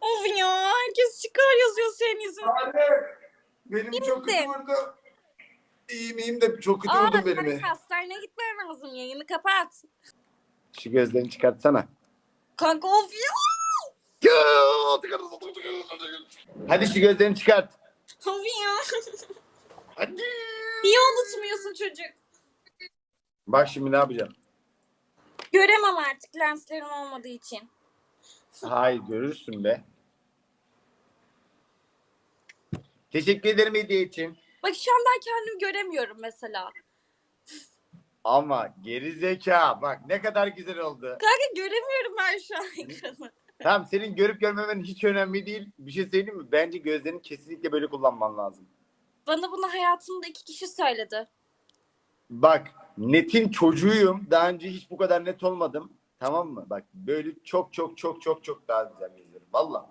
Of ya herkes çıkar yazıyor senin yüzünden. Anne. Benim çok kötü misin? vurdu. İyiyim iyiyim de çok kötü Aa vurdun bak belimi. hastaneye gitmen lazım yayını kapat. Şu gözlerini çıkartsana. Kanka of ya. Hadi şu gözlerini çıkart. Of ya. Hadi. Niye unutmuyorsun çocuk? Bak şimdi ne yapacağım? Göremem artık lenslerim olmadığı için. Hayır görürsün be. Teşekkür ederim hediye için. Bak şu an ben kendimi göremiyorum mesela. Ama geri zeka. Bak ne kadar güzel oldu. Kanka göremiyorum ben şu an ekranı. Tamam senin görüp görmemen hiç önemli değil. Bir şey söyleyeyim mi? Bence gözlerini kesinlikle böyle kullanman lazım. Bana bunu hayatımda iki kişi söyledi. Bak netin çocuğuyum. Daha önce hiç bu kadar net olmadım. Tamam mı? Bak böyle çok çok çok çok çok daha güzel gözlerim. Valla.